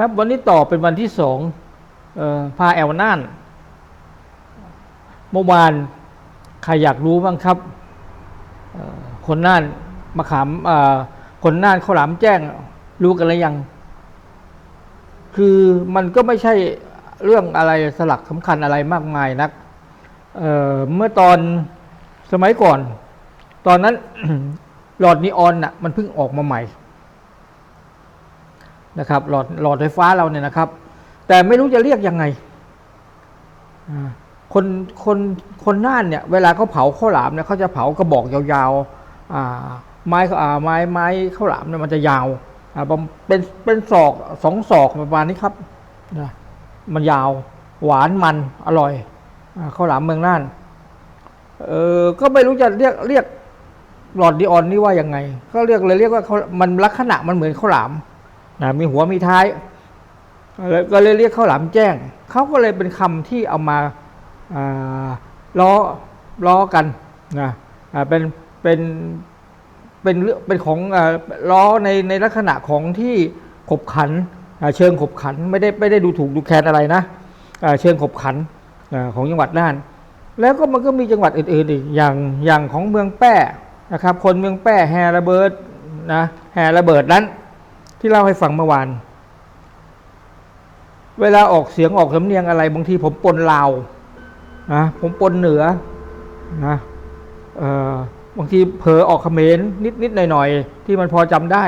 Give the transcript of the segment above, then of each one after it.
ครับวันนี้ต่อเป็นวันที่สองออพาแอลน่านเมื่อวานใครอยากรู้บ้างครับคนน่านมาขามคนน่านข้าวหลามแจ้งรู้กันหรือยัง คือมันก็ไม่ใช่เรื่องอะไรสลักสำคัญอะไรมากมายนักเเมื่อตอนสมัยก่อน ตอนนั้นหลอดนีออนน่ะมันเพิ่งออกมาใหม่ นะครับหลอดหลอดไฟฟ้าเราเนี่ยนะครับ แต่ไม่รู้จะเรียกยังไงคนคนคนน่านเนี่ยเวลาเขาเผาข้าวหลามเนี่ยเขาจะเผากระบอกยาวๆไม้ไม้ไม้ข้าวหลามเนี่ยมันจะยาวเป็นเป็นศอกสองศอกประมาณนี้ครับนะมันยาวหวานมันอร่อยอข้าวหลามเมืองน่านเออก็ไม่รู้จะเรียกเรียกหลอดดีออนนี่ว่ายังไง ก็เรียกเลยเรียกว่าเขามันลักษณะมันเหมือนข้าวหลาม นะมีหัวมีท้ายเลยก็เลยเรียกข้าวหลามแจ้ง เขาก็เลยเป็นคำที่เอามาล้อล้อกันนะเป็นเป็นเป็นเรื่องเป็นของล้อในในลักษณะของที่ขบขันเชิงขบขันไม่ได้ไม่ได้ดูถูกดูแคลนอะไรนะเชิงขบขันของจังหวัดน่าน แล้วก็มันก็มีจังหวัดอื่นๆอีกอย่างอย่างของเมืองแป้นะครับคนเมืองแป้แฮระเบิดนะแฮระเบิดนั้น ที่เล่าให้ฟังเมื่อวาน เวลาออกเสียงออกสำเนียงอะไร บางทีผมปนลาวนะผมปนเหนือนะออบางทีเผลอออกเขมรนิดนิดหน่อยหน่อยๆที่มันพอจำได้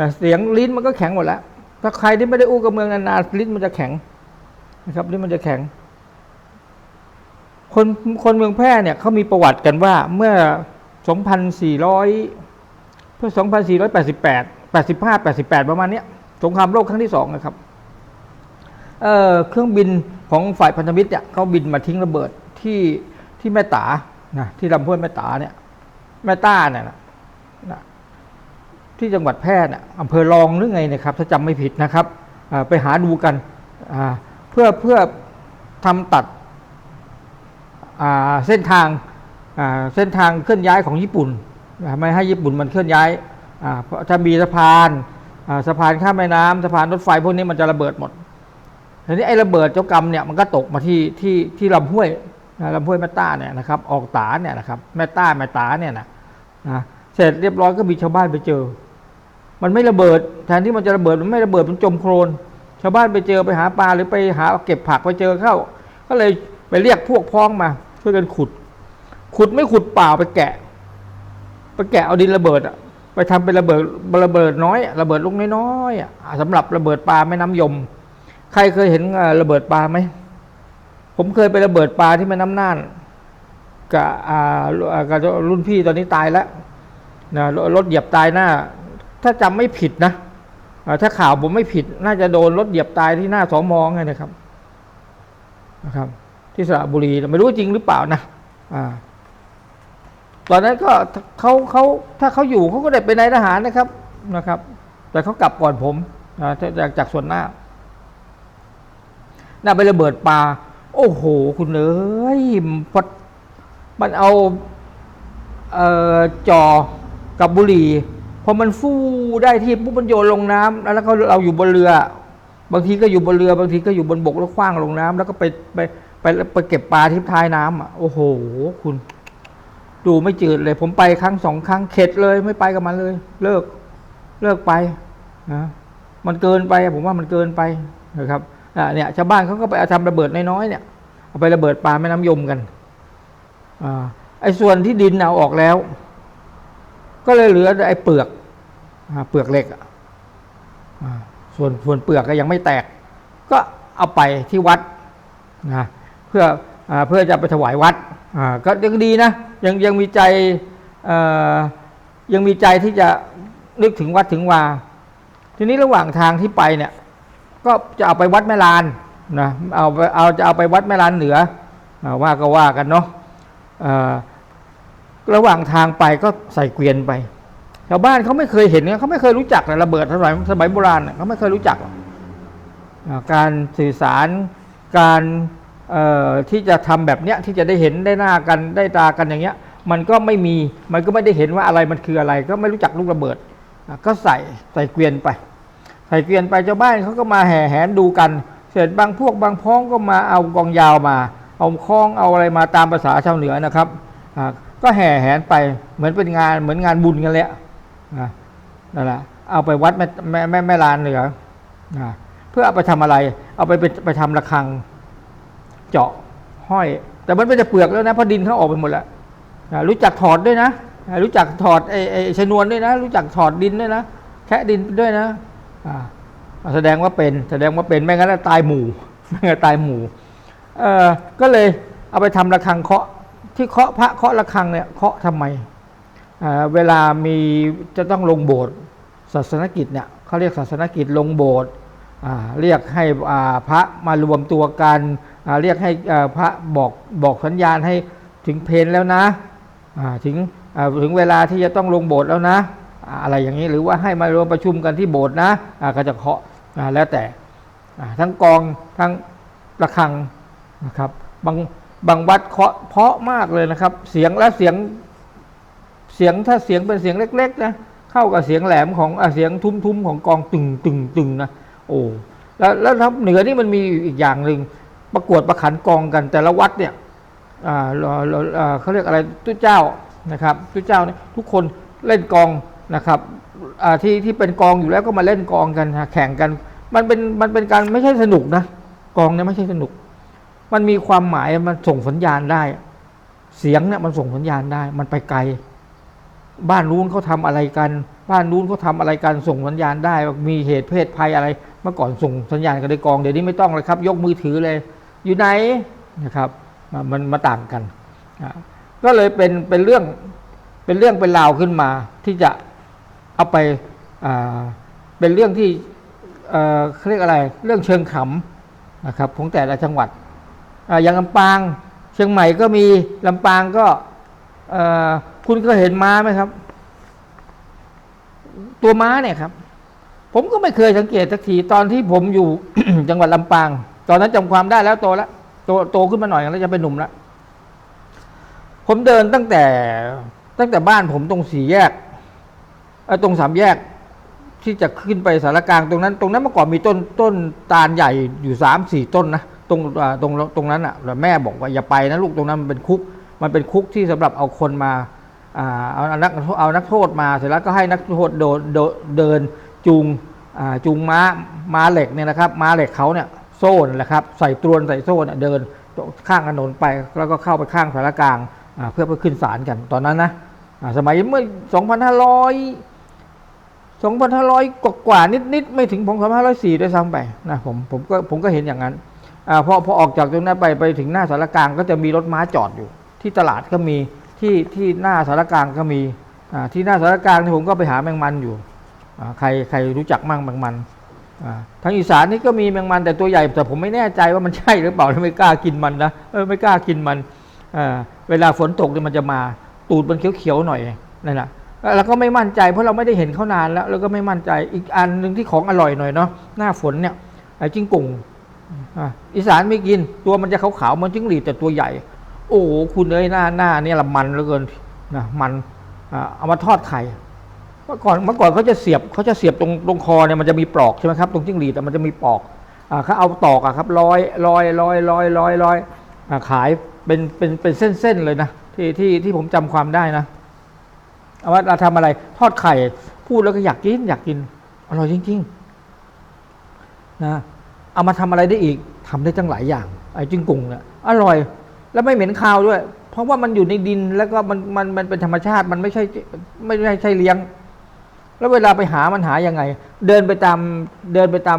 นะเสียงลิ้นมันก็แข็งหมดแล้ว ถ้าใครที่ไม่ได้อู้กับเมืองนานๆลิ้นมันจะแข็งนะครับลิ้นมันจะแข็ง คนคนเมืองแพร่เนี่ยเขามีประวัติกันว่าเมื่อ 2,400 เพื่อ 2,488 85 88 ประมาณนี้สงครามโลกครั้งที่สองนะครับเเครื่องบินของฝ่ายพันธมิตรเนี่ยเขาบินมาทิ้งระเบิดที่ที่แม่ตานะที่ลำห้วยแม่ตาเนี่ย แม่ต้าเนี่ยนะนะที่จังหวัดแพร่เนี่ยอำเภอรองหรือไงนะครับถ้าจำไม่ผิดนะครับไปหาดูกันเพื่อเพื่อทำตัดเส้นทางเส้นทางเคลื่อนย้ายของญี่ปุ่นไม่ให้ญี่ปุ่นมันเคลื่อนย้าย เพราะถ้ามีสะพานสะพานข้ามแม่น้ำสะพานรถไฟพวกนี้มันจะระเบิดหมดทีนี้ไอ้ระเบิดเจ้ากรรมเนี่ยมันก็ตกมาที่ที่ที่ลำห้วยลำห้วยแม่ต้าเนี่ยนะครับ ออกตาเนี่ยนะครับแม่ต้าแม่ตาเนี่ยนะนะเสร็จเรียบร้อยก็มีชาวบ้านไปเจอ มันไม่ระเบิดแทนที่มันจะระเบิดมันไม่ระเบิดมันจมโคลนชาวบ้านไปเจอไปหาปลาหรือไปหาเก็บผักไปเจอเข้า ก็เลยไปเรียกพวกพ้องมา ช่วยกันขุด ขุดไม่ขุดเปล่าไปแกะ ไปแกะเอาดินระเบิดอะ ไปทำเป็นระเบิดระเบิดน้อย ระเบิดลูกน้อยๆอะสำหรับระเบิดปลาแม่น้ำยม ใครเคยเห็นระเบิดปลาไหมผมเคยไประเบิดปลาที่แม่น้ำน่านกับอ่าอ่ากับรุ่นพี่ตอนนี้ตายแล้วนะรรถเหยียบตายหน้า ถ้าจำไม่ผิดนะถ้าข่าวผมไม่ผิด น่าจะโดนรถเหยียบตายที่หน้าสองมองไงนะครับนะครับ ที่สระบุรีไม่รู้จริงหรือเปล่านะอ่า ตอนนั้นก็เขาเขาถ้าเขาอยู่เขาก็ได้เป็นนายทหารนะครับนะครับ แต่เขากลับก่อนผมนะจากจากส่วนหน้าน่าไประเบิดปลาโอ้โห คุณเอ้ยพอมันเอาเอ่อจอกับบุหรี่พอมันฟู่ได้ที่ปุ๊บมันโยนลงน้ำแล้วก็เราอยู่บนเรือ บางทีก็อยู่บนเรือบางทีก็อยู่บนบกแล้วคว้างลงน้ำแล้วก็ไปไปไปไปเก็บปลาที่ท้ายน้ำอะโอ้โห คุณ ดูไม่จืดเลย ผมไปครั้งสองครั้งเข็ดเลยไม่ไปกับมันเลย เลิกเลิกไปนะมันเกินไป ผมว่ามันเกินไปนะครับอ่าเนี่ยชาวบ้านเขาก็ไปเอาระเบิดน้อยๆเนี่ยเอาไประเบิดปลาแม่น้ำยมกันอ่าไอ้ส่วนที่ดินเอาออกแล้ว ก็เลยเหลือไอ้เปลือกอเปลือกเหล็กอ่าส่วนส่วนเปลือกก็ยังไม่แตก ก็เอาไปที่วัดนะเพื่ออเพื่อจะไปถวายวัด อ่าก็ยังดีนะยังยังมีใจยังมีใจที่จะนึกถึงวัดถึงวา ทีนี้ระหว่างทางที่ไปเนี่ย ก็จะเอาไปวัดแม่ลานนะเอาไปเอาจะเอาไปวัดแม่ลานเหนืออาว่าก็ว่ากันเนาะระหว่างทางไปก็ใส่เกวียนไปชาวบ้านเขาไม่เคยเห็นเขาไม่เคยรู้จักระเบิดสมัยสมัยโบราณเขาไม่เคยรู้จัก การสื่อสารการ ที่จะทำแบบเนี้ยที่จะได้เห็นได้หน้ากันได้ตากันอย่างเงี้ย มันก็ไม่มีมันก็ไม่ได้เห็นว่าอะไรมันคืออะไร ก็ไม่รู้จักลูกระเบิด ก็ใส่ใส่เกวียนไป ใส่เกวียนไปชาวบ้านเขาก็มาแห่แหนดูกัน เสร็จบางพวกบางพ้องก็มาเอากองยาวมา เอาคล้องเอาอะไรมาตามภาษาชาวเหนือนะครับก็แห่แหนไปเหมือนเป็นงานเหมือนงานบุญกันแหละนั่นแหละเอาไปวัดแม่แม่แม่ลานเหนือเพื่อเอาไปทำอะไร เอาไปไปไปทำระฆัง เจาะห้อย แต่มันไม่จะเปลือกแล้วนะเพราะดินเขาออกไปหมดแล้วรู้จักถอดด้วยนะ รู้จักถอดไอ้ไอ้ชนวนด้วยนะ รู้จักถอดดินด้วยนะแคะดินด้วยนะอ่าแสดงว่าเป็น แสดงว่าเป็นไม่งั้นตายหมู่ไม่งั้นตายหมู่เออก็เลยเอาไปทำระฆังเคาะที่เคาะพระเคาะระฆังเนี่ยเคาะทำไมเวลามีจะต้องลงโบสถ์ศาสนกิจเนี่ยเขาเรียกศาสนกิจลงโบสถ์ เรียกให้พระมารวมตัวกันเรียกให้พระบอกบอกสัญญาณให้ถึงเพลแล้วนะถึงถึงเวลาที่จะต้องลงโบสถ์แล้วนะ อะไรอย่างนี้หรือว่าให้มารวมประชุมกันที่โบสถ์นะก็จะเคาะแล้วแต่ทั้งกองทั้งระฆังนะครับบางบางวัดเคาะเพาะมากเลยนะครับ เสียงและเสียงเสียงถ้าเสียงเป็นเสียงเล็ก ๆ นะเข้ากับเสียงแหลมของอเสียงทุ้มๆของกองตึงตึงตึงนะ โอ้แล้วแล้วทางเหนือนี่มันมีอีกอย่างหนึ่งประกวดประขันกองกันแต่ละวัดเนี่ยอ่าเขาเรียกอะไรตุ้เจ้านะครับตุ้เจ้าเนี่ยทุกคนเล่นกองนะครับอ่าที่ที่เป็นกองอยู่แล้วก็มาเล่นกองกันแข่งกัน มันเป็นมันเป็นการไม่ใช่สนุกนะกองเนี่ยไม่ใช่สนุก มันมีความหมายมันส่งสัญญาณได้ เสียงเนี่ยมันส่งสัญญาณได้ มันไปไกล บ้านนู้นเขาทำอะไรกัน บ้านนู้นเขาทำอะไรกันส่งสัญญาณได้ มีเหตุเพศภัยอะไร เมื่อก่อนส่งสัญญาณกันในกองเดี๋ยวนี้ไม่ต้องเลยครับ ยกมือถือเลย อยู่ไหนนะครับ มันมาต่างกัน ก็เลยเป็นเป็นเรื่องเป็นเรื่องเป็นราวขึ้นมาที่จะเอาไปเป็นเรื่องที่เขาเรียกอะไร เรื่องเชิงขำนะครับของแต่ละจังหวัดออย่างลำปาง เชียงใหม่ก็มีลำปางก็คุณเคยเห็นม้าไหมครับ ตัวม้าเนี่ยครับ ผมก็ไม่เคยสังเกตสักทีตอนที่ผมอยู่ จังหวัดลำปาง ตอนนั้นจำความได้แล้วโตแล้วโตโตขึ้นมาหน่อยแล้วจะเป็นหนุ่มแล้วผมเดินตั้งแต่ตั้งแต่บ้านผมตรงสี่แยกตรงสามแยก ที่จะขึ้นไปสารกลางตรงนั้น ตรงนั้นเมื่อก่อนมีต้นต้นตาลใหญ่อยู่สามสี่ต้นนะตรงตรงตรงนั้นอะแม่บอกว่าอย่าไปนะลูกตรงนั้นมันเป็นคุก มันเป็นคุกที่สำหรับเอาคนมาเอาเอานักเอานักโทษมาเสร็จแล้วก็ให้นักโทษโดนโดนเดิน จูงจูงม้าม้าเหล็กเนี่ยนะครับม้าเหล็กเขาเนี่ยโซ่นแหละครับใส่ตรวนใส่โซ่เนี่ยเดินข้างถนนไปแล้วก็เข้าไปข้างสารกลางเพื่อไปขึ้นศาลกันตอนนั้นนะสมัยเมื่อ 2,500 2,500 กว่ากว่านิดๆไม่ถึง2,504ด้วยซ้ำไปนะผมผมก็ผมก็เห็นอย่างนั้นอพอพอออกจากตรงนั้นไปไปถึงหน้าสารกลางก็จะมีรถม้าจอดอยู่ ที่ตลาดก็มีที่ที่หน้าสารกลางก็มีที่หน้าสารกลางนี่ผมก็ไปหาแมงมันอยู่ ใครใครรู้จักมั่งแมงมันทางอีสานนี่ก็มีแมงมันแต่ตัวใหญ่แต่ผมไม่แน่ใจว่ามันใช่หรือเปล่าไม่กล้ากินมันนะเออไม่กล้ากินมันเวลาฝนตกเนี่ยมันจะมาตูดมันเขียวๆหน่อยนั่นแหละแล้วก็ไม่มั่นใจเพราะเราไม่ได้เห็นเขานานแล้วแล้วก็ไม่มั่นใจอีกอันหนึ่งที่ของอร่อยหน่อยเนาะหน้าฝนเนี่ยไอ้จิ้งกุ่งอีสานไม่กินตัวมันจะขาวๆมือนจิ้งหรีดแต่ตัวใหญ่ โอ้โหคุณเอ้ยหน้าหน้าเนี่ยละมันเหลือเกินนะมันเอามาทอดไข่ เมื่อก่อนเมื่อก่อนเขาจะเสียบเขาจะเสียบตรงตรงคอเนี่ยมันจะมีปลอกใช่ไหมครับตรงจิ้งหรีดแต่มันจะมีปลอกอ่าเขาเอาตอกอะครับร้อยร้อยร้อยร้อยร้อยร้อยอ่าขายเป็นเป็นเป็นเส้นๆเลยนะที่ที่ที่ผมจำความได้นะเอาว่าเราทำอะไร ทอดไข่ พูดแล้วก็อยากกินอยากกินอร่อยจริงๆนะเอามาทำอะไรได้อีกทำได้ตั้งหลายอย่างไอ้จิ้งกุ่งเนี่ยอร่อยแล้วไม่เหม็นคาวด้วย เพราะว่ามันอยู่ในดินแล้วก็มันมันมันเป็นธรรมชาติมันไม่ใช่ไม่ใช่ใช่เลี้ยง แล้วเวลาไปหามันหายังไง เดินไปตามเดินไปตาม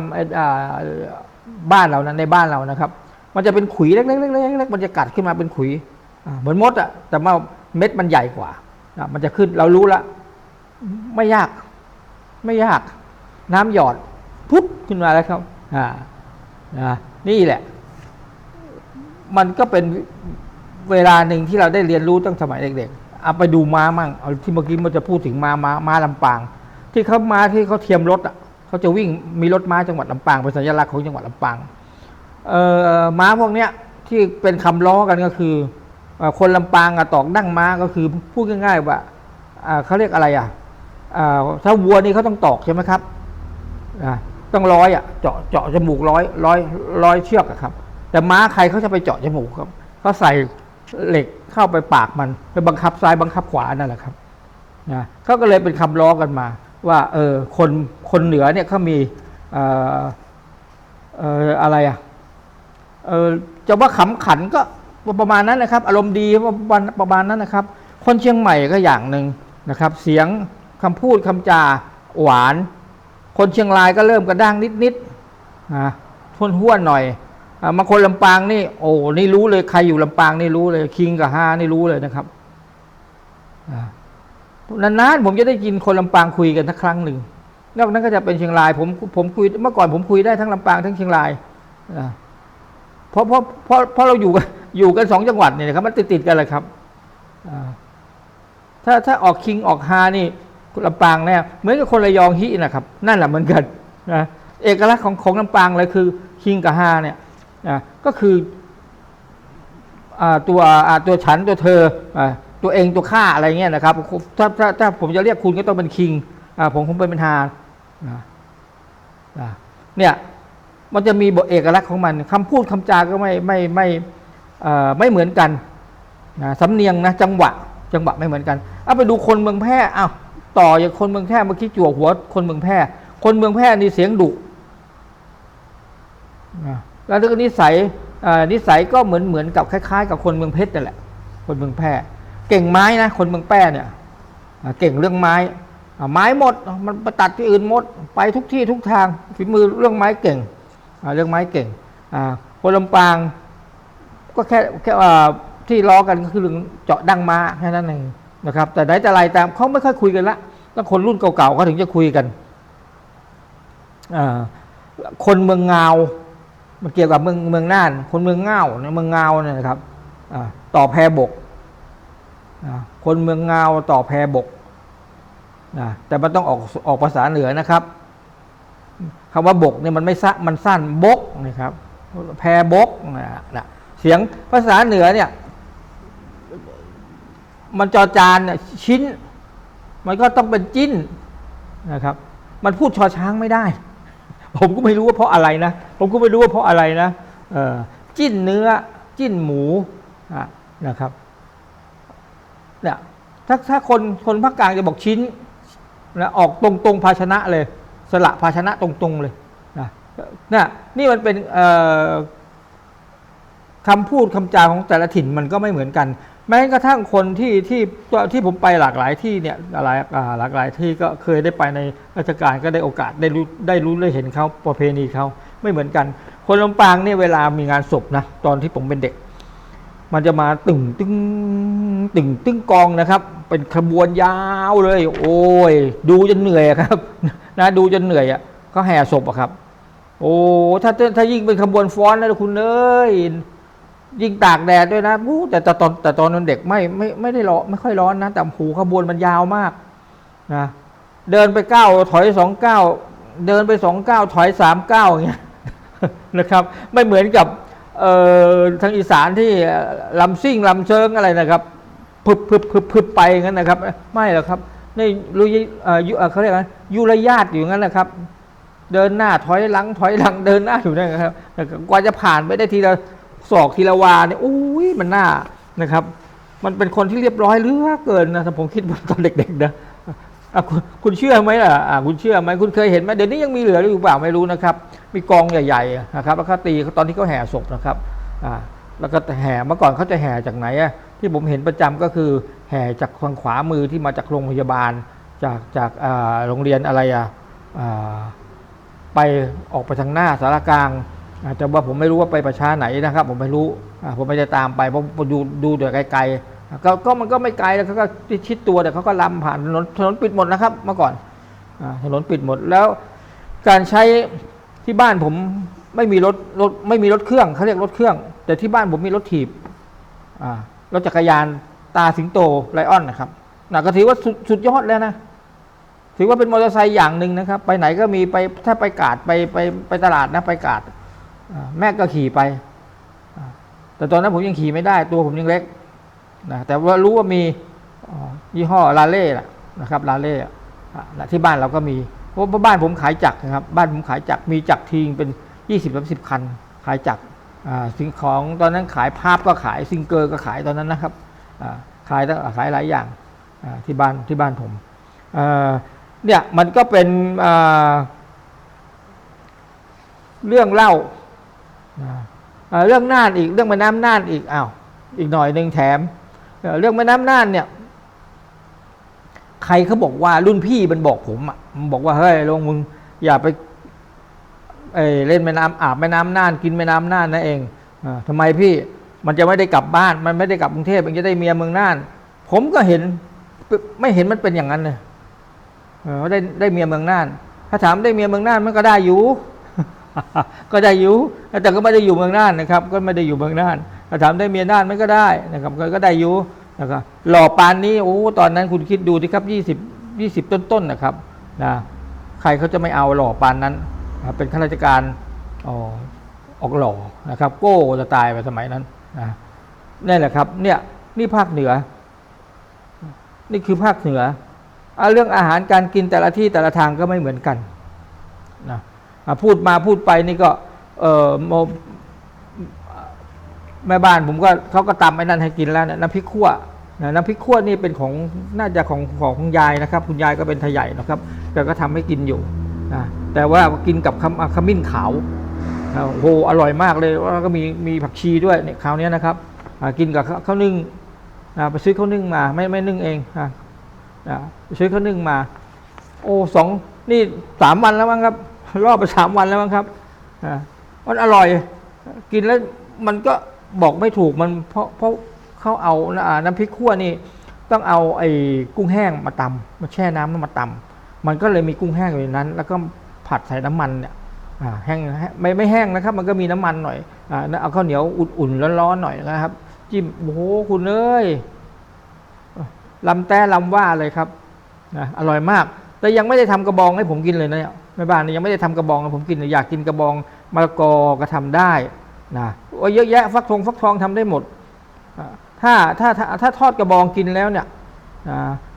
บ้านเรานะในบ้านเรานะครับ มันจะเป็นขุยเล็กๆเล็กๆๆมันจะกัดขึ้นมาเป็นขุยเหมือนมดอะแต่ว่าเม็ดมันใหญ่กว่ามันจะขึ้นเรารู้ละ ไม่ยาก ไม่ยาก น้ำหยอดปุ๊บขึ้นมาแล้วครับ อ่านะนี่แหละ มันก็เป็นเวลาหนึ่งที่เราได้เรียนรู้ตั้งสมัยเด็กๆเอาไปดูม้ามั่งเอาที่เมื่อกี้มันจะพูดถึงม้าม้าม้าลำปาง ที่เขามาที่เขาเทียมรถอะเขาจะวิ่งมีรถม้าจังหวัดลำปางเป็นสัญลักษณ์ของจังหวัดลำปางเอ่อม้าพวกเนี้ยที่เป็นคำล้อกันก็คืออคนลำปางอะตอกดั้งม้าก็คือพูดง่ายๆว่าอ่าเขาเรียกอะไรอะอ่าถ้าวัวนี่เขาต้องตอกใช่ไหมครับอ่าต้องร้อยอะเจาะเจาะจมูกร้อยร้อยร้อยเชือกอะครับ แต่ม้าใครเขาจะไปเจาะจมูกครับเขาใส่เหล็กเข้าไปปากมันไปบังคับซ้ายบังคับขวานั่นแหละครับนะเขาก็เลยเป็นคำล้อกันมา ว่าเออคนคนเหนือเนี่ยเขามีเออเอออะไรอะเออจะว่าขำขันก็ประมาณนั้นนะครับ อารมณ์ดีประมาณประมาณนั้นนะครับ คนเชียงใหม่ก็อย่างหนึ่งนะครับ เสียงคำพูดคำจาหวาน คนเชียงรายก็เริ่มกระด้างนิดๆนะท้วนห้วนๆหน่อยอามาคนลำปางนี่โอ้นี่รู้เลยใครอยู่ลำปางนี่รู้เลย คิงกับฮานี่รู้เลยนะครับอ่า นานๆผมจะได้ยินคนลำปางคุยกันสักครั้งหนึ่งนอกนั้นก็จะเป็นเชียงรายผมผมคุยเมื่อก่อนผมคุยได้ทั้งลำปางทั้งเชียงรายเพราะเพราะเพราะเพราะเราอยู่กันอยู่กันสองจังหวัดเนี่ยครับมันติดติดกันเลยครับถ้าถ้าออกคิงออกฮานี่ลำปางเนี่ยเหมือนกับคนระยองฮินะครับ นั่นแหละเหมือนกันนะเอกลักษณ์ของของลำปางเลยคือคิงกับฮาเนี่ยก็คืออตัวตัวฉันตัวเธออ ตัวเองตัวข้าอะไรเงี้ยนะครับถ้าถ้าถ้าผมจะเรียกคุณก็ต้องเป็นคิงอ่าผมคงเป็นฮานะนเนี่ยมันจะมีบทเอกลักษณ์ของมันคำพูดคำจาก็ไม่ไม่ไม่ไม่เหมือนกันนะสำเนียงนะจังหวะ จังหวะไม่เหมือนกันเอาไปดูคนเมืองแพร่อ้าวต่ออย่างคนเมืองแพร่เมื่อกี้จั่วหัวคนเมืองแพร่คนเมืองแพร่นี่เสียงดุแล้วก็นิสัยนิสัยก็เหมือนเหมือนกับคล้ายๆ กับคนเมืองเพชรนั่นแหละ คนเมืองแพร่ เก่งไม้นะ คนเมืองแพร่เนี่ยเก่งเรื่องไม้ไม้หมดมันไปตัดที่อื่นหมด ไปทุกที่ทุกทางฝีมือเรื่องไม้เก่งเรื่องไม้เก่งคนลำปางก็แค่แค่ว่าที่ล้อกันก็คือเรื่องเจาะดังมาแค่นั้นเองนะครับ แต่ไหนแต่ไรตามเขาไม่ค่อยคุยกันละแล้วคนรุ่นเก่าๆเขาถึงจะคุยกันคนเมืองเงา มันเกี่ยวกับเมืองเมืองน่าน คนเมืองเงาเนี่ยเมืองเงาเนี่ยนะครับต่อแพบก คนเมืองเงาต่อแพบกนะแต่มันต้องออกออกภาษาเหนือนะครับคำว่าบกเนี่ยมันไม่ซะมันสั้นบกนะครับ แพบกนะนะเสียงภาษาเหนือเนี่ย มันจอจานเนี่ยชิ้น มันก็ต้องเป็นจิ้นนะครับ มันพูดชอช้างไม่ได้ ผมก็ไม่รู้ว่าเพราะอะไรนะ ผมก็ไม่รู้ว่าเพราะอะไรนะเออจิ้นเนื้อ จิ้นหมูนะครับ เนี่ยถ้าถ้าคนคนภาคกลางจะบอกชิ้นนะออกตรงตรงภาชนะเลย สละภาชนะตรงๆเลยนะนะนี่มันเป็นคำพูดคำจาของแต่ละถิ่นมันก็ไม่เหมือนกัน แม้กระทั่งคนที่ที่ที่ผมไปหลากหลายที่เนี่ยหลายอ่าหลากหลายที่ก็เคยได้ไปในราชการก็ได้โอกาสได้รู้ได้รู้ได้เห็นเขาประเพณีเขาไม่เหมือนกัน คนลำปางเนี่ยเวลามีงานศพนะตอนที่ผมเป็นเด็ก มันจะมาตึงตึงตึงตึงกองนะครับ เป็นขบวนยาวเลย โอ้ย ดูจนเหนื่อยครับ นะดูจนเหนื่อยอะก็แห่ศพอะครับ โอ้ถ้าถ้ายิ่งเป็นขบวนฟ้อนนะคุณเอ้ยยิ่งตากแดดด้วยนะแต่แต่ตอนแต่ตอนนั้นเด็กไม่ไม่ไม่ได้ร้อนไม่ค่อยร้อนนะ แต่หูขบวนมันยาวมากนะเดินไปเก้าถอยสองเก้าเดินไปสองเก้าถอยสามเก้าอย่างเงี้ยนะครับ ไม่เหมือนกับ ทางอีสานที่ลำซิ่งลำเชิงอะไรนะครับพึบพึบพึบพึบไปงั้นนะครับ ไม่หรอกครับนี่ลุยเอ่อยุเอ่อเขาเรียกอะไรยุรยาตอยู่งั้นนะครับ เดินหน้าถอยหลังถอยหลังเดินหน้าอยู่นั่นนะครับกว่าจะผ่านไปได้ทีละศอกทีละวาเนี่ยอุ้ยมันหน่านะครับ มันเป็นคนที่เรียบร้อยเหลือเกินนะผมคิดว่าตอนเด็กๆนะ อะคุณคุณเชื่อไหมล่ะอะคุณเชื่อไหมคุณเคยเห็นไหมเดี๋ยวนี้ยังมีเหลืออยู่เปล่าไม่รู้นะครับ มีกองใหญ่ๆนะครับแล้วก็ตีตอนที่เขาแห่ศพนะครับอ่าแล้วก็แห่เมื่อก่อนเขาจะแห่จากไหนอะที่ผมเห็นประจำก็คือแห่จากทางขวามือที่มาจากโรงพยาบาล จากจากโรงเรียนอะไรอะอ่าไปออกไปทางหน้าสารกลางอาจจะว่าผมไม่รู้ว่าไปประชาไหนนะครับ ผมไม่รู้ผมไม่ได้ตามไปเพราะผมดูดูแต่ไกลๆ ก็ก็มันก็ไม่ไกลแล้วเขาก็ชิดตัวแต่เขาก็ลำผ่านถนนถนนปิดหมดนะครับ เมื่อก่อนอถนนปิดหมดแล้ว การใช้ที่บ้านผมไม่มีรถรถไม่มีรถเครื่องเขาเรียกรถเครื่อง แต่ที่บ้านผมมีรถถีบรถจักรยานตาสิงโตไลออนนะครับนะก็ถือว่าสุดสุดยอดแล้วนะถือว่าเป็นมอเตอร์ไซค์อย่างหนึ่งนะครับ ไปไหนก็มีไปถ้าไปกาดไปไปไปตลาดนะไปกาดแม่ก็ขี่ไปแต่ตอนนั้นผมยังขี่ไม่ได้ ตัวผมยังเล็ก นะแต่ว่ารู้ว่ามียี่ห้อลาเล่แหละนะครับลาเล่ที่บ้านเราก็มีเพราะบ้านผมขายจักรนะครับบ้านผมขายจักรมีจักรทีงเป็นยี่สิบสามสิบคัน ขายจักรสิ่งของตอนนั้นขายภาพก็ขายซิงเกอร์ก็ขายตอนนั้นนะครับขายขายหลายอย่างที่บ้านที่บ้านผมเนี่ยมันก็เป็นเรื่องเล่าอ่าอ่าเรื่องน่านอีกเรื่องแม่น้ำน่านอีกอ้าวอีกหน่อยหนึ่งแถม เรื่องแม่น้ำน่านเนี่ยใครเขาบอกว่ารุ่นพี่มันบอกผมอะมันบอกว่าเฮ้ยลงมึงอย่าไปเอเล่นแม่น้ำอาบแม่น้ำน่านกินแม่น้ำน่านนั่นเองอาทำไมพี่มันจะไม่ได้กลับบ้าน มันไม่ได้กลับกรุงเทพมันจะได้เมียเมืองน่าน ผมก็เห็นไม่เห็นมันเป็นอย่างนั้นเลยเออได้ได้เมียเมืองน่าน ถ้าถามได้เมียเมืองน่านมันก็ได้อยู่ ก็ได้อยู่แต่ก็ไม่ได้อยู่เมืองน่านนะครับ ก็ไม่ได้อยู่เมืองน่าน ถ้าถามได้เมียน่านมันก็ได้นะครับก็ก็ได้อยู่นะครับหล่อปานนี้โอ้ตอนนั้นคุณคิดดูที่ครับยี่สิบยี่สิบต้นๆนะครับนะใครเขาจะไม่เอาหล่อปานนั้น เป็นข้าราชการออออกหล่อนะครับ โก้จะตายไปสมัยนั้นนะนี่แหละครับเนี่ยนี่ภาคเหนือ นี่คือภาคเหนืออเรื่องอาหารการกินแต่ละที่แต่ละทางก็ไม่เหมือนกันนะพูดมาพูดไปนี่ก็เออ แม่บ้านผมก็เขาก็ตำไอ้นั่นให้กินแล้วนะน้ำพริกขั่วน้ำพริกขั่วนี่เป็นของน่าจะของของคุณยายนะครับ คุณยายก็เป็นทยใหญ่นะครับแกก็ทำให้กินอยู่นะแต่ว่ากินกับขขมิ้นขาวโอ้โหอร่อยมากเลยแล้วก็มีมีผักชีด้วยเนี่ยคราวนี้นะครับกินกับข้าวนึ่งอ่าไปซื้อข้าวนึ่งมา ไม่ไม่นึ่งเองอ่าอ่าไปซื้อข้าวนึ่งมา โอ้สองนี่สามวันแล้วมั้งครับ รอบไปสามวันแล้วมั้งครับอ่ามันอร่อย กินแล้วมันก็ บอกไม่ถูกมันเพราะเพราะเขาเอาน้ำพริกขั่วนี่ต้องเอาไอ้กุ้งแห้งมาตำมาแช่น้ำแล้วมาตำมันก็เลยมีกุ้งแห้งอยู่ในนั้น แล้วก็ผัดใส่น้ำมันเนี่ยแห้งไม่ไม่แห้งนะครับ มันก็มีน้ำมันหน่อยอ่าเอาข้าวเหนียวอุ่นๆร้อนๆหน่อยนะครับ จิ้มโอ้โหคุณเอ้ยลำแต่ลำว่าเลยครับนะอร่อยมาก แต่ยังไม่ได้ทำกระบองให้ผมกินเลยนะเนี่ยแม่บ้านยังไม่ได้ทำกระบองให้ผมกินเลยอยากกินกระบองมะละกอก็ทำได้ นะโอ้ยเยอะแยะฟักทองฟักทองทำได้หมดถ้าถ้าถ้าถ้าทอดกระบองกินแล้วเนี่ย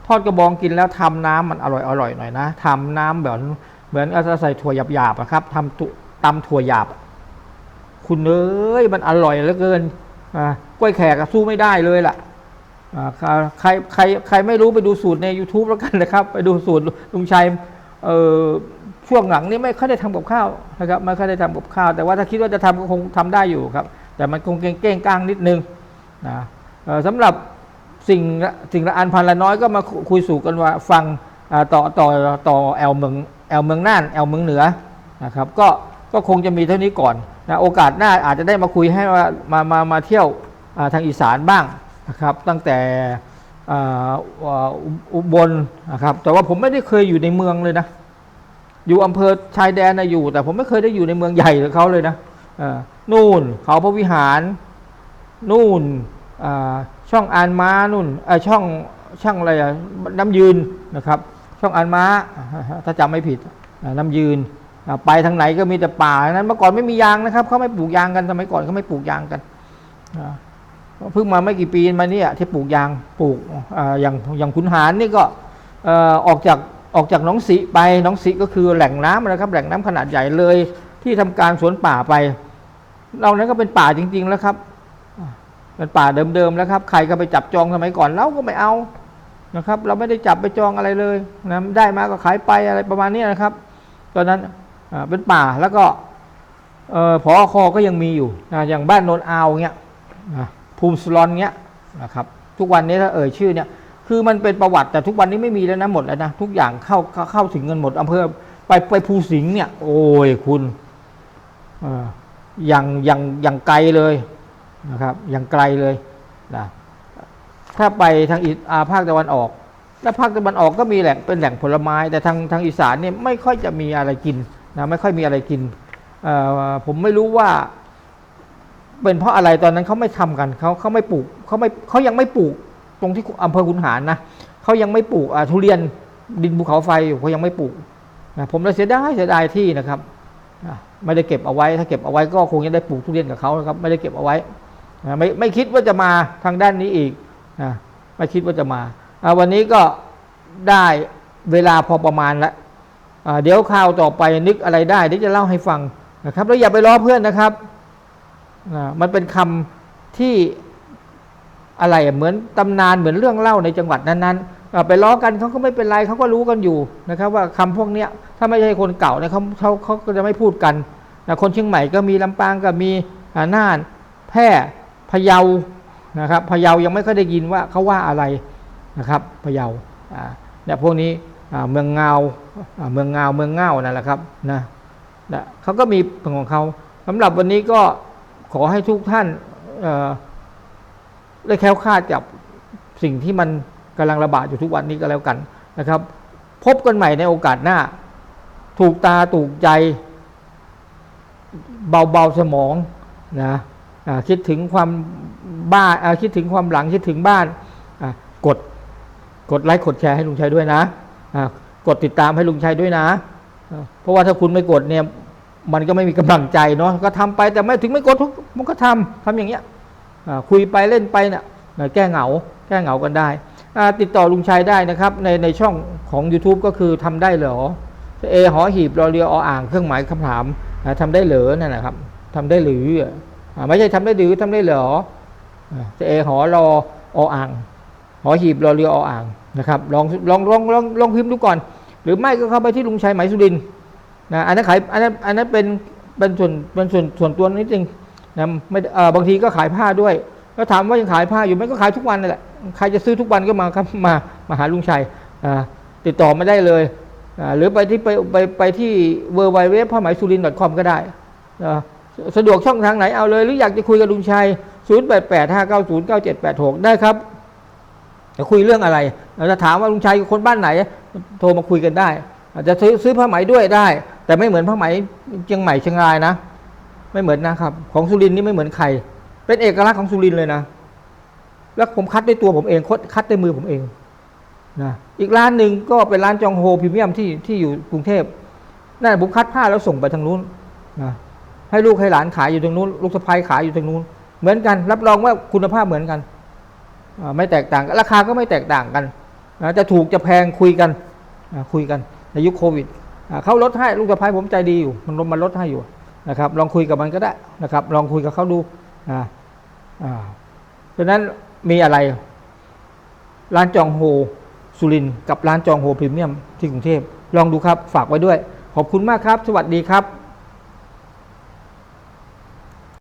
ทอดกระบองกินแล้วทำน้ำมันอร่อยอร่อยหน่อยนะทำน้ำแบบเหมือนเอาใส่ถั่วหยาบๆอะครับทำตุตำถั่วหยาบ คุณเอ้ยมันอร่อยเหลือเกินกล้วยแขกสู้ไม่ได้เลยล่ะใครใครใครไม่รู้ไปดูสูตรใน YouTube แล้วกันนะครับ ไปดูสูตรลุงชัยเออ ช่วงหลังนี้ไม่ค่อยได้ทำกับข้าวนะครับไม่ค่อยได้ทำกับข้าว แต่ว่าถ้าคิดว่าจะทำก็คงทำได้อยู่ครับ แต่มันคงเก้งเก้งก้างนิดนึงนะสำหรับสิ่งสิ่งละอันพันละน้อยก็มาคุยสู่กันว่าฟังอ่าต่อต่อต่อแอลเมืองแอลเมืองน่านแอลเมืองเหนือนะครับก็ก็คงจะมีเท่านี้ก่อนนะโอกาสหน้าอาจจะได้มาคุยให้ว่ามามามาเที่ยวทางอีสานบ้างนะครับ ตั้งแต่อุบลนะครับแต่ว่าผมไม่ได้เคยอยู่ในเมืองเลยนะ อยู่อำเภอชายแดนนะอยู่ แต่ผมไม่เคยได้อยู่ในเมืองใหญ่กับเขาเลยนะนู่นเขาพระวิหาร นู่นช่องอานม้านู่นช่องช่างอะไรน้ำยืนนะครับ ช่องอานม้าถ้าจำไม่ผิดน้ำยืนไปทางไหนก็มีแต่ป่านั้นเมื่อก่อนไม่มียางนะครับเขาไม่ปลูกยางกันสมัยก่อนเขาไม่ปลูกยางกันเพิ่งมาไม่กี่ปีมาเนี่ยที่ปลูกยางปลูกออย่างอย่างขุนหารนี่ก็ออกจาก ออกจากหนองสีไปหนองสีก็คือแหล่งน้ำนะครับ แหล่งน้ำขนาดใหญ่เลยที่ทำการสวนป่าไปเรานั้นก็เป็นป่าจริง ๆ แล้วครับเป็นป่าเดิมๆแล้วครับ ใครก็ไปจับจองสมัยก่อนเราก็ไม่เอานะครับ เราไม่ได้จับไปจองอะไรเลยนะได้มาก็ขายไปอะไรประมาณนี้นะครับ ตอนนั้นเป็นป่าแล้วก็พอคอก็ยังมีอยู่นะอย่างบ้านโนนอาวเงี้ยภูมิสลอนเงี้ยนะครับ ทุกวันนี้ถ้าเอ่ยชื่อเนี่ย คือมันเป็นประวัติแต่ทุกวันนี้ไม่มีแล้วนะหมดแล้วนะทุกอย่างเข้าเข้าขาถึงเงินหมดอำเภอไปไปภูสิงห์เนี่ย โอ้ยคุณออย่างอย่างอย่างไกลเลยนะครับ อย่างไกลเลยนะถ้าไปทางอีอาภาคตะวันออกแล้วภาคตะวันออกก็มีแหล่งเป็นแหล่งผลไม้ แต่ทางทางอีสานเนี่ยไม่ค่อยจะมีอะไรกินนะไม่ค่อยมีอะไรกินผมไม่รู้ว่า เป็นเพราะอะไรตอนนั้นเขาไม่ทำกันเขาเขาไม่ปลูกเขาไม่เขายังไม่ปลูก ตรงที่อำเภอขุนหารนะเขายังไม่ปลูกทุเรียนดินภูเขาไฟอยู่เขายังไม่ปลูกนะผมเลยเสียดายเสียดายที่นะครับไม่ได้เก็บเอาไว้ ถ้าเก็บเอาไว้ก็คงจะได้ปลูกทุเรียนกับเขานะครับ ไม่ได้เก็บเอาไว้ไม่ไม่คิดว่าจะมาทางด้านนี้อีกนะไม่คิดว่าจะมา วันนี้ก็ได้เวลาพอประมาณแล้วเดี๋ยวข่าวต่อไปนึกอะไรได้เดี๋ยวจะเล่าให้ฟังนะครับ แล้วอย่าไปล้อเพื่อนนะครับ มันเป็นคำที่ อะไรเหมือนตำนานเหมือนเรื่องเล่าในจังหวัดนั้นๆไปล้อกันเขาก็ไม่เป็นไรเขาก็รู้กันอยู่นะครับว่าคำพวกเนี้ยถ้าไม่ใช่คนเก่าเนี่ยเขาเขาเขาก็จะไม่พูดกันนะคนเชียงใหม่ก็มีลำปางก็มีน่านแพร่พะเยานะครับพะเยายังไม่ค่อยได้ยินว่าเขาว่าอะไรนะครับพะเยาเนี่ยพวกนี้เมืองเงาเมืองเงาเมืองเงานั่นแหละครับนะนะเขาก็มีของเขาสำหรับวันนี้ก็ขอให้ทุกท่าน เอ่อได้แคล้วคลาดจากสิ่งที่มันกำลังระบาดอยู่ทุกวันนี้ก็แล้วกันนะครับ พบกันใหม่ในโอกาสหน้า ถูกตาถูกใจ เบาๆสมองนะคิดถึงความบ้านคิดถึงความหลังคิดถึงบ้านกดกดไลค์กดแชร์ให้ลุงชัยด้วยนะกดติดตามให้ลุงชัยด้วยนะ เพราะว่าถ้าคุณไม่กดเนี่ยมันก็ไม่มีกำลังใจเนาะก็ทำไปแต่ไม่ถึงไม่กดทุกมันก็ทำทำอย่างเงี้ย คุยไปเล่นไปเนี่ยแก้เหงา แก้เหงากันได้ ติดต่อลุงชัยได้นะครับ ในในช่องของ YouTube ก็คือทำได้เหรอเอหอหีบรอเรือออ่างเครื่องหมายคำถามทำได้เหรอนั่นนะครับทำได้หรืออไม่ใช่ทำได้หรือทำได้เหรอเอหอรอออ่างหอหีบรอเรือออ่างนะครับลองลองลองลองลองพิมพ์ดูก่อน หรือไม่ก็เข้าไปที่ลุงชัยไหมสุรินนะอันนั้นขายอันนั้นอันนั้นเป็นเป็นส่วนเป็นส่วนส่วนตัวนิดนึง นะไม่เออบางทีก็ขายผ้าด้วยก็ถามว่ายังขายผ้าอยู่ไหมก็ขายทุกวันนั่นแหละใครจะซื้อทุกวันก็มาครับมามาหาลุงชัยติดต่อไมาได้เลยหรือไปที่ไปไปไปที่ w w w ผ้าไหมสุริน .com ก็ได้สะดวกช่องทางไหนเอาเลย หรืออยากจะคุยกับลุงชัย 0 8 8 5 9 0 9 7 8 6 ได้ครับจะคุยเรื่องอะไรจะถามว่าลุงชัยคนบ้านไหน โทรมาคุยกันได้ อาจจะซื้อซื้อผ้าไหมด้วยได้ แต่ไม่เหมือนผ้าไหมเชียงใหม่เชียงรายนะ ไม่เหมือนนะครับ ของสุรินนี่ไม่เหมือนใคร เป็นเอกลักษณ์ของสุรินเลยนะ แล้วผมคัดด้วยตัวผมเองคัดด้วยมือผมเองนะอีกร้านหนึ่งก็เป็นร้านจองโฮพรีเมียมที่ที่อยู่กรุงเทพนั่นผมคัดผ้าแล้วส่งไปทางนู้นนะให้ลูกให้หลานขายอยู่ตรงนู้น ลูกสะพ้ายขายอยู่ตรงนู้น เหมือนกัน รับรองว่าคุณภาพเหมือนกันไม่แตกต่างกันราคาก็ไม่แตกต่างกันนะจะถูกจะแพงคุยกันคุยกันในยุคโควิดเขาลดให้ลูกสะพ้ายผมใจดีอยู่ มันลดมันลดให้อยู่ นะครับลองคุยกับมันก็ได้นะครับ ลองคุยกับเขาดูอ่าอ่าะนั้นมีอะไร ร้านจองโฮสุรินกับร้านจองโฮพรีเมียมที่กรุงเทพลองดูครับฝากไว้ด้วย ขอบคุณมากครับ สวัสดีครับ